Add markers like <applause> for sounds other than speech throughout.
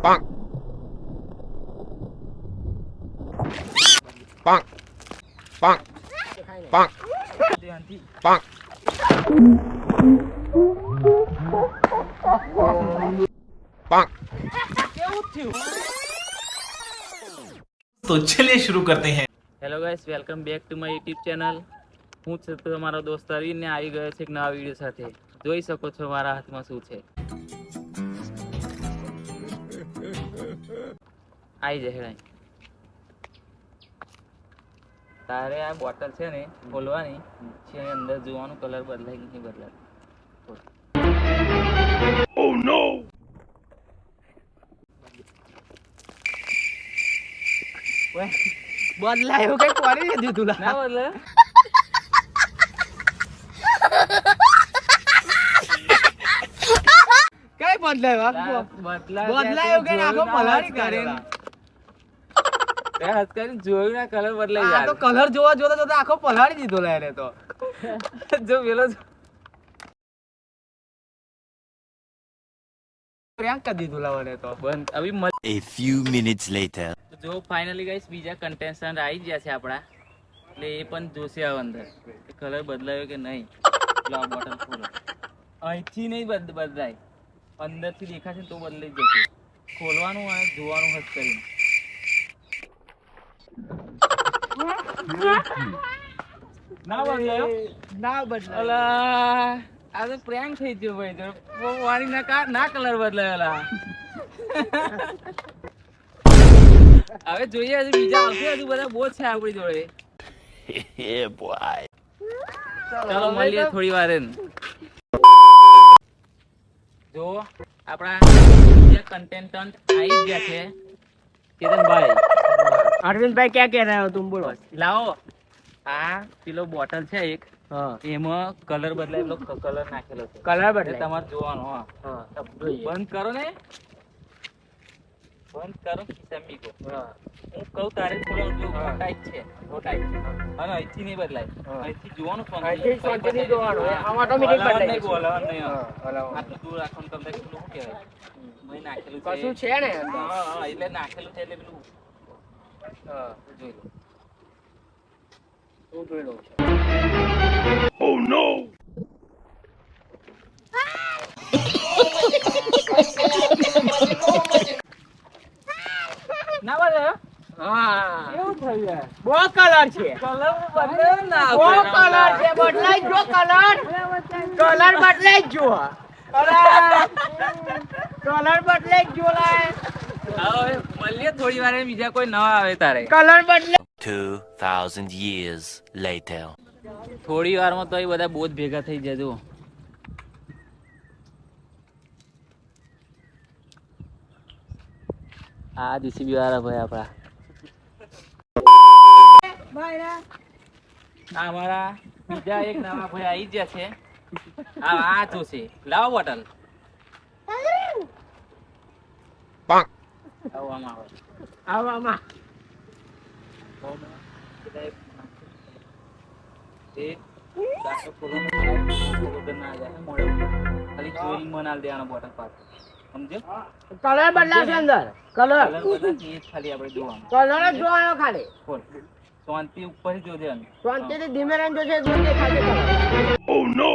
Bonk. Bonk. Bonk. Bonk. Bonk. Bonk. तो चलिए शुरू करते हैं hello guys welcome back to my YouTube channel હું છું તમારો દોસ્ત અરવિંદ ને આવી ગયો છે એક નવા વિડીયો સાથે જોઈ શકો છો મારા હાથમાં શું છે આવી જશે અહીં. તારે આ બોટલ છે ને ખોલવાની છે અંદર જોવાનું કલર બદલાય કે નહીં બદલાય ખોલ. બદલાયું કઈ કરી નથી તું ના બદલાય બદલાયું? બદલાય કે આખો પલાળી કરીને હાથ કરીને જોયું ના કલર બદલાઈ આ તો કલર જોવા જોતા જોતા આખો પલાળી દીધો લે એને તો. <laughs> જો પેલો પ્રેન્ક કરી દીધું લાવને તો. બંધ. અભી મત A few minutes later. જો ફાઇનલી ગાઈસ બીજા કન્ટેસ્ટન્ટ આવી ગયા છે આપણા. એટલે એ પણ જોશે આ અંદર. કલર બદલાયો કે નહીં. લો બોટલ ખોલો અહીંથી નહીં બદ બદલાય. અંદરથી દેખાશે તો બદલાઈ જશે. ખોલવાનું અને જોવાનું હજ કરીને. ના બદલાયો? ના બદલાયો. આ તો પ્રેન્ક થઈ ગયો ભાઈ તો. વાણી વાળી ના કા ના કલર બદલાયેલા હવે જોઈએ હજુ બીજા આવશે હજુ બધા બહુ જ છે આપણી જોડે. <laughs> ચાલો મળીએ થોડી વાર. જો આપણા કન્ટેન્ટન્ટ આવી ગયા છે કેતનભાઈ. અરવિંદભાઈ ક્યાં કહે રહ્યા હો તુમ બોલો. લાવો. આ પેલો બોટલ છે એક એમાં કલર બદલાય કલર નાખેલો છે. કલર બદલાય. તમારે જોવાનો હા. હા. બંધ કરો ને. બંધ કરો ખિસ્સા મીકો હું કહું તારે થોડો જો. ટાઈટ છે. ટાઈટ છે. અને અહીંથી નહીં બદલાય. અહીંથી જોવાનું શાંતિ. અહીંથી શાંતિથી પછી જોવાનું. આમ automatic બદલાય નહીં, છે. હલાવવાનું નહીં. આટલું દૂર રાખવાનું તમને શું કહેવાય? મેં નાખેલું કશું છે ને હા હા એટલે નાખેલું છે એટલે પેલું હા જોઈ લો. જોઈ લઉં છું ના બદલાયો હા કેવું થયું યાર બહુ કલર છે. કલર છે? બદલાઈ જો કલર? કલર બદલાઈ જો કલર બદલાઈ જો લાય. થોડી વાર બીજા કોઈ નવા આવે તારે. કલર બદલાઈ 2,000 years later. થોડી વારમાં તો એ બધા બહુ જ ભેગા થઈ જજો આ જીસીબી વાળા ભાઈ આપણા. અમારા બીજા એક નવા ભાઈ આવી ગયા છે. આ આ જોશે લાવો બોટલ. Bonk. આવો. આમાં આવો સમજ્યો કલર બદલાશે અંદર. કલર. કલર જોવાનું. કલર જ જોવાનો ખાલી. ખોલ શાંતિ ઉપર જોજે શાંતિ થી ધીમે રહીને જોજે જોજે ખાલી ઓ નો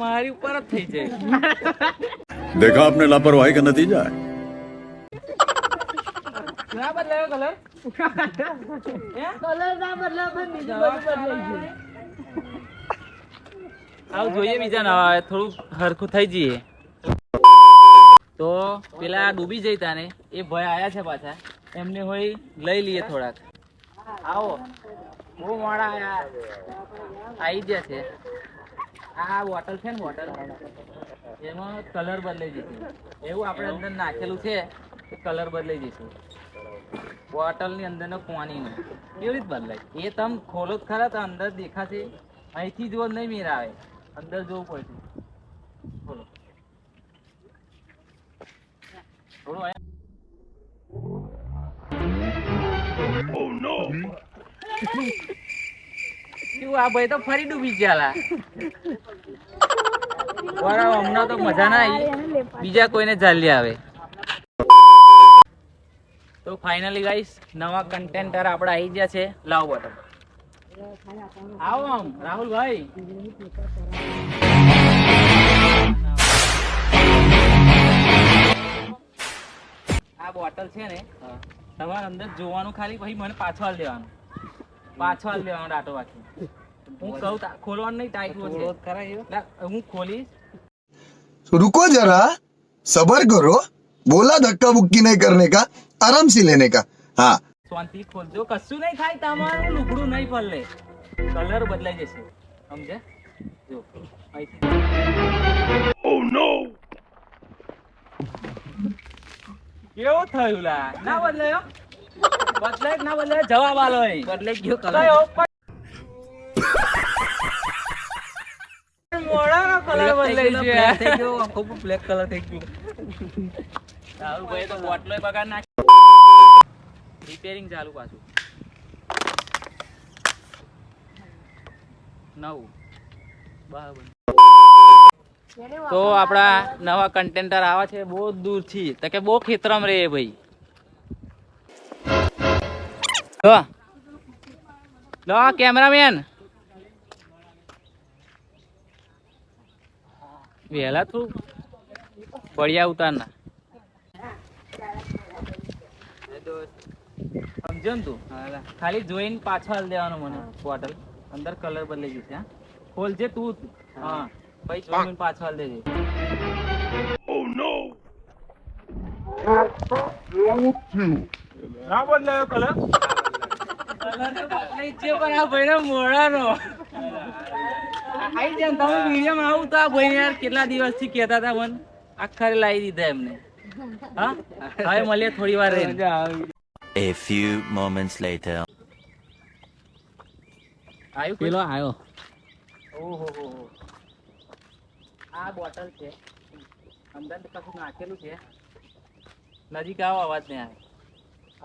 મારી ઉપર જ થઈ જાય. દેખા આપને લાપરવાહી કા નતીજા ના બદલાયો કલર? કલર ના બદલાયો પણ બીજું બદલાઈ ગયું. આવ જોઈએ બીજા નવા થોડું હરખું થઈ જઈએ. તો પેલા ડૂબી જઈતા ને એ ભય આયા છે પાછા. એમને હોય લઈ લઈએ થોડાક. આવો. બહુ મોડા આયા. આવી ગયા છે. આ બોટલ છે ને બોટલ? એમાં કલર બદલાઈ જશે એવું આપણે અંદર નાખેલું છે કે કલર બદલાઈ જશે બોટલની અંદર નો પાણી નો કેવી રીત બદલાય? એ તમે ખોલો જ ખરા તો અંદર દેખાશે. અહીંથી જો નહીં મેર આવે. અંદર જોવું પડશે. થોડું અહીંયા- શું આ ભાઈ તો ફરી ડૂબી ગયા હમણાં તો મજા ના આવી. બીજા કોઈને ચાલી આવે. તો ફાઇનલી ગાઈસ નવા કન્ટેન્ટર આપણે આવી ગયા છે. લાવ બટન આવો આમ, રાહુલભાઈ. આ બોટલ છે ને તમારે અંદર જોવાનું ખાલી પછી મને પાછો હાલ દેવાનું પાછો હાલ દેવાનો ડાટો બાકી હું કહું તા- ખોલવાનું નહીં ટાઈટ છે ના, હું ખોલીશ रुको जरा सबर करो बोला धक्का बुक्की नहीं करने का आराम से लेने का हाँ શાંતિ ખોલજો કશું નહીં થાય તમારું લુગડું નહીં પલ્લે કલર બદલાઈ જશે સમજે જો અહીંથી કેવું થયું લા? ના બદલાયો? બદલાય ના બદલાય? જવાબ આલો બદલાઈ ગયો કલર. મોડાનો કલર બદલાઈ ગયો. આખો બ્લેક કલર થઈ ગયો. સારું ભાઈ તો બોટલો બગાડ નાખ રિપેરિંગ ચાલુ પાછું. નવ. બરાબર તો આપણા નવા કન્ટેન્ટર આવે છે, બહુ દૂરથી. તો કે બહુ ખેતરમ રે ભાઈ. લો લો કેમેરામેન. વહેલા થોડું પડ્યા ઉતારના. સમજો ને તું? ખાલી જોઈને પાછો હાલ દેવાનો મને બોટલ અંદર કલર બદલાઈ જશે છે ખોલજે તું. હા. પછી જોઈને પાછો હાલ દેજે ના બદલાયો કલર કલર તો બદલાઈ છે પણ આ ભાઈનો મોઢાનો આઈ જાન ને તમે વિડીયોમાં આવું તો આ ભાઈ યાર કેટલા દિવસથી કહેતા હતા મને આખરે લાવી દીધા એમને હા હવે મળીએ થોડી વાર રહીને A few moments later. આવ્યું પેલો આવ્યો ઓહો હો હો આ બોટલ છે. અંદર કશું નાખેલું છે. નજીક આવો અવાજ નહીં આવે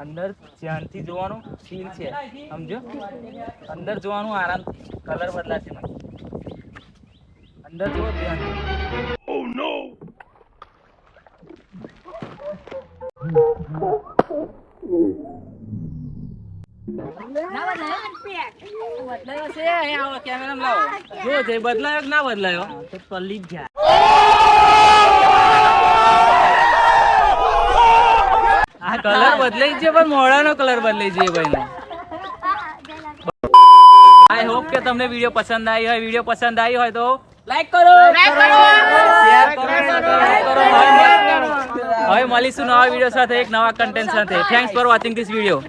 અંદર ધ્યાનથી જોવાનું સીલ છે. સમજો? અંદર જોવાનું આરામથી કલર બદલાશે મને. અંદર જોવો ધ્યાન બદલાયો? છે. અહીંયા આવો કેમેરામાં લાવો જો જે બદલાયો કે ના બદલાયો? તો પલ્લી જ જાય આ કલર બદલાઈ છે પણ મોઢાનો કલર બદલાઈ છે ભાઈ. આઈ હોપ કે તમને વીડિયો પસંદ આવી હોય. વીડિયો પસંદ આવી હોય તો લાઈક કરો. શેર કરો. હવે મળીશું નવા વીડિયો સાથે એક નવા કન્ટેન્ટ સાથે. Thanks for watching this video